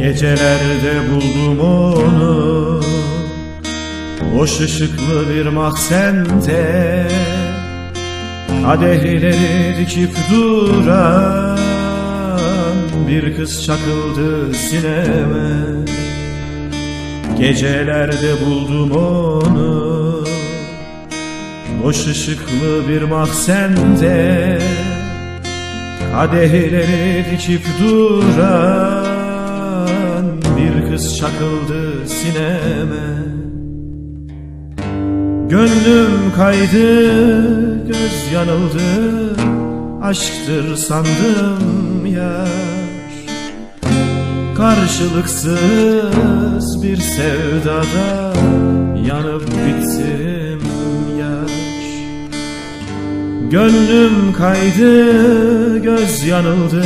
Gecelerde buldum onu. Boş ışıklı bir mahzende Kadehleri dikip duran Bir kız çakıldı sineme. Gecelerde buldum onu. Boş ışıklı bir mahzende Kadehleri dikip duran çakıldı sineme. Gönlüm kaydı, göz yanıldı. Aşktır sandım yar. Karşılıksız bir sevdada Yanıp bittim yar. Gönlüm kaydı, göz yanıldı.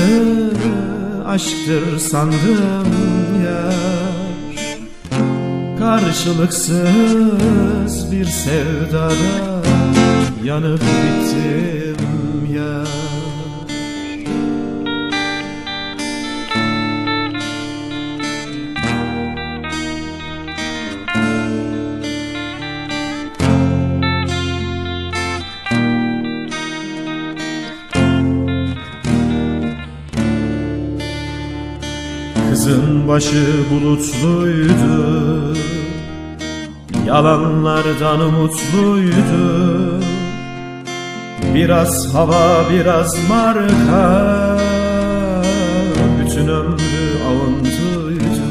Aşktır sandım yar Karşılıksız bir sevdada Yanıp bittim yar Kızın başı bulutluydu Yalanlardan umutluydu Biraz hava biraz marka. Bütün ömrü avuntuydu.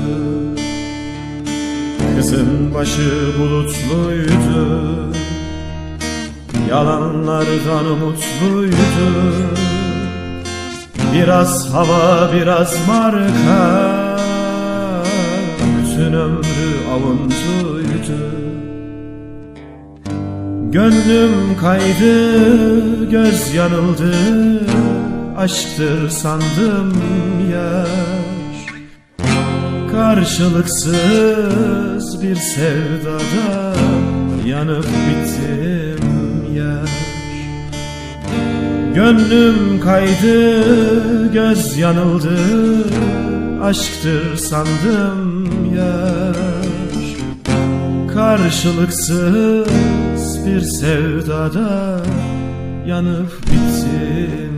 Kızın başı bulutluydu. Yalanlardan umutluydu Biraz hava biraz marka. Bütün ömrü avuntuydu Gönlüm kaydı göz yanıldı Aşktır sandım yar Karşılıksız bir sevdada Yanıp bittim yar Gönlüm kaydı, göz yanıldı Aşktır sandım yar Karşılıksız bir sevdada Yanıp bittim